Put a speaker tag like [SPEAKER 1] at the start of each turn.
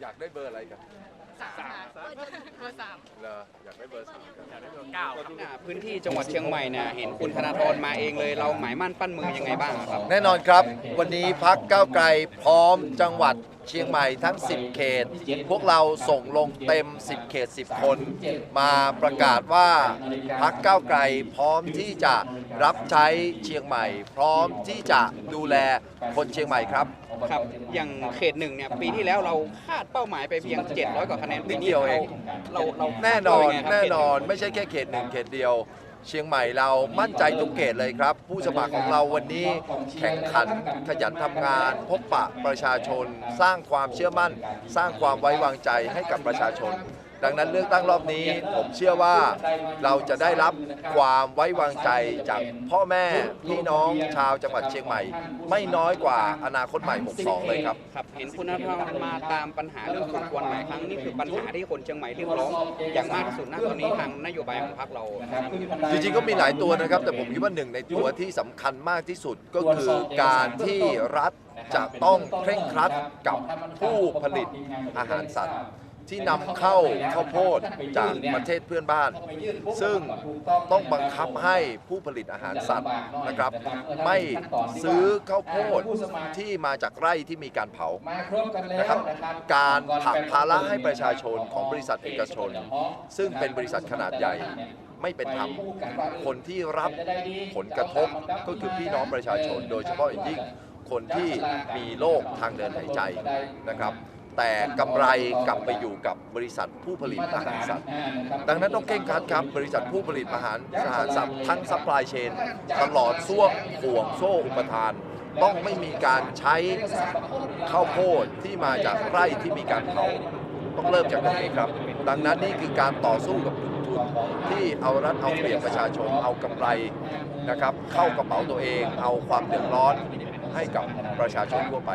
[SPEAKER 1] อยากได้เบอร์อะไรกัน
[SPEAKER 2] สามค่ะเบอร์สาม
[SPEAKER 1] เหรออยากได้เบอร์สามกัน
[SPEAKER 3] เก้าครับ
[SPEAKER 4] อ่าพื้นที่จังหวัดเชียงใหม่เนี่ยเห็นคุณธนาธรมาเองเลยเราหมายมั่นปั้นมือยังไงบ้างอะครับ
[SPEAKER 5] แน่นอนครับ วันนี้พักก้าวไกลพร้อมจังหวัดเชียงใหม่ทั้ง 10 เขต พวกเราส่งลงเต็ม 10 เขต 10 คน มาประกาศว่าพักก้าวไกลพร้อมที่จะรับใช้เชียงใหม่ พร้อมที่จะดูแลคนเชียงใหม่ครับ
[SPEAKER 4] ครับอย่างเขตหนึ่งเนี่ยปีที่แล้วเราคาดเป้าหมายไปเพียง 700 กว่าคะแนนปี
[SPEAKER 5] นิดเดียวเอง
[SPEAKER 4] เราเรา
[SPEAKER 5] แน่นอน
[SPEAKER 4] เรายังไงครับ
[SPEAKER 5] แน่นอน
[SPEAKER 4] เขตหง
[SPEAKER 5] ไม่ใช่แค่เขตหนึ่งเขตเดียว เชียงใหม่เรามั่นใจทุกเขตเลยครับ ผู้สมัครของเราวันนี้แข่งขันขยันทำงาน พบปะประชาชน สร้างความเชื่อมั่น สร้างความไว้วางใจให้กับประชาชน ดังนั้นเลือกตั้งรอบนี้ผมเชื่อว่าเราจะได้รับความไว้วางใจจากพ่อแม่พี่น้องชาวจังหวัดเชียงใหม่ ไม่น้อยกว่าอนาคตใหม่ 62 เลยครับ
[SPEAKER 4] ครับ เห็นคุณธนาธรมาตามปัญหาเรื่องของควันหลายครั้งนี่คือปัญหาที่คนเชียงใหม่เรียกร้องอย่างมากที่สุดณตอนนี้ทางนโยบายของพรรคเรา
[SPEAKER 5] จริงๆก็มีหลายตัวนะครับ แต่ผมคิดว่าหนึ่งในตัวที่สำคัญมากที่สุดก็คือการที่รัฐจะต้องเคร่งครัดกับผู้ผลิตอาหารสัตว์ ที่นำเข้าข้าวโพดจากประเทศเพื่อนบ้าน ซึ่งต้องบังคับให้ผู้ผลิตอาหารสัตว์นะครับ ไม่ซื้อข้าวโพดที่มาจากไร่ที่มีการเผานะครับ การผลักภาระให้ประชาชนของบริษัทเอกชน ซึ่งเป็นบริษัทขนาดใหญ่ไม่เป็นธรรม คนที่รับผลกระทบก็คือพี่น้องประชาชน โดยเฉพาะอย่างยิ่งคนที่มีโรคทางเดินหายใจนะครับ แต่กำไรกลับไปอยู่กับบริษัทผู้ผลิตอาหารสัตว์ ดังนั้นต้องเก่งคัดครับ บริษัทผู้ผลิตอาหารอาหารสัตว์ทั้งซัพพลายเชนตลอดช่วงห่วงโซ่อุปทาน ต้องไม่มีการใช้ข้าวโพดที่มาจากไร่ที่มีการเผาต้องเริ่มจากตรงนี้ครับ ดังนั้นนี่คือการต่อสู้กับกลุ่มทุนที่เอารัดเอาเปรียบประชาชนเอากำไรนะครับ เข้ากระเป๋าตัวเอง เอาความเดือดร้อนให้กับประชาชนทั่วไป